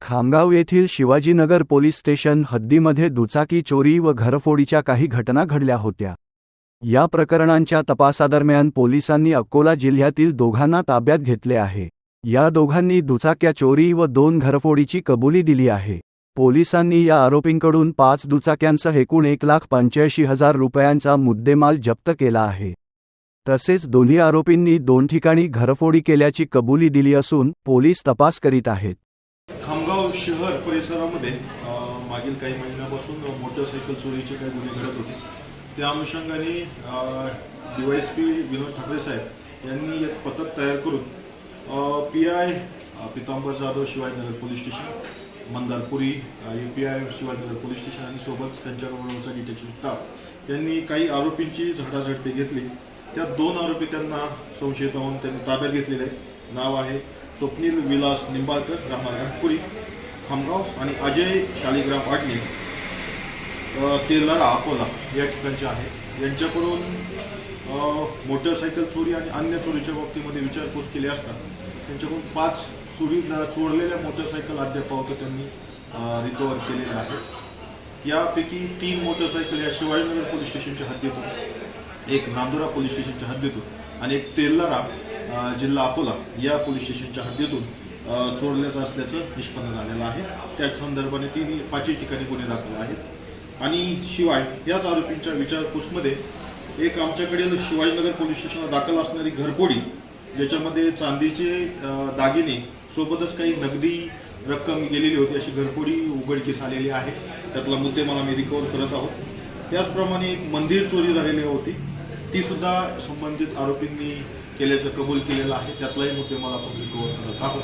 खामगाव येथील Shivajinagar police station हद्दीमध्ये दुचाकी चोरी व घरफोडीच्या काही घटना घडल्या होत्या. या प्रकरणांच्या तपासादरम्यान पोलिसांनी अकोला जिल्ह्यातील दोघांना ताब्यात घेतले आहे. या दोघांनी दुचाक्या चोरी व दोन घरफोडीची कबुली दिली आहे. पोलिसांनी या आरोपींकडून पाच दुचाक्यांसह एकूण एक लाख पंच्याऐंशी हजार रुपयांचा मुद्देमाल जप्त केला आहे. तसेच दोन्ही आरोपींनी दोन ठिकाणी घरफोडी केल्याची कबुली दिली असून पोलीस तपास करीत आहेत. शहर परिसरामध्ये मागील काही महिन्यापासून मोटरसायकल चोरीचे काही गुन्हे घडत होते. त्या अनुषंगाने डी पी विनोद ठाकरे साहेब यांनी एक पथक तयार करून P I Pitambar Jadhav Shivajinagar police station Mandarpuri U P I Shivajinagar police station आणि सोबत त्यांच्याबरोबरचा डिटेक्शन स्टाफ यांनी काही आरोपींची झाडाझडती घेतली. त्यात दोन आरोपी त्यांना संशयित होऊन त्यांनी ताब्यात घेतलेले आहेत. नाव आहे स्वप्नील विलास निंबाळकर राहणार घाटपुरी खामगाव आणि अजय शालिग्राम आडणे तेलारा अकोला या ठिकाणचे आहेत. यांच्याकडून मोटरसायकल चोरी आणि अन्य चोरीच्या बाबतीमध्ये विचारपूस केली असता त्यांच्याकडून पाच चोरी चोरलेल्या मोटरसायकल अद्याप त्यांनी रिकवर केलेल्या आहेत. यापैकी तीन मोटरसायकल या शिवाजीनगर पोलीस स्टेशनच्या हद्दीतून एक नांदुरा पोलीस स्टेशनच्या हद्दीतून आणि एक तेलारा जिल्हा अकोला या पोलीस स्टेशनच्या हद्दीतून चोरल्याचं असल्याचं निष्पन्न झालेलं आहे. त्या संदर्भाने तिन्ही पाचही ठिकाणी गुन्हे दाखल आहेत. आणि शिवाय याच आरोपींच्या विचारपूसमध्ये एक आमच्याकडील शिवाजीनगर पोलीस स्टेशनला दाखल असणारी घरपोडी ज्याच्यामध्ये चांदीचे दागिने सोबतच काही नगदी रक्कम गेलेली होती अशी घरपोडी उघडकीस आलेली आहे. त्यातला मुद्देमाल आम्ही रिकवर करत आहोत. त्याचप्रमाणे एक मंदिर चोरी झालेली होती. ती सुद्धा संबंधित आरोपींनी केल्याचं कबूल केलेलं आहे त्यातलाही मुद्देमाल आपण रिकवर करत आहोत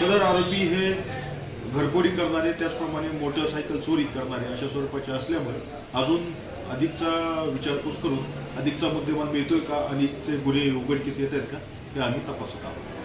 सदर आरोपी हे घरपोडी करणारे त्याचप्रमाणे मोटरसायकल चोरी करणारे अशा स्वरूपाचे असल्यामुळे अजून अधिकचा विचारपूस करून अधिकचा मुद्देमाल मिळतोय का? अधिकचे गुन्हे उघडकीस येत आहेत का? हे आम्ही तपासत आहोत.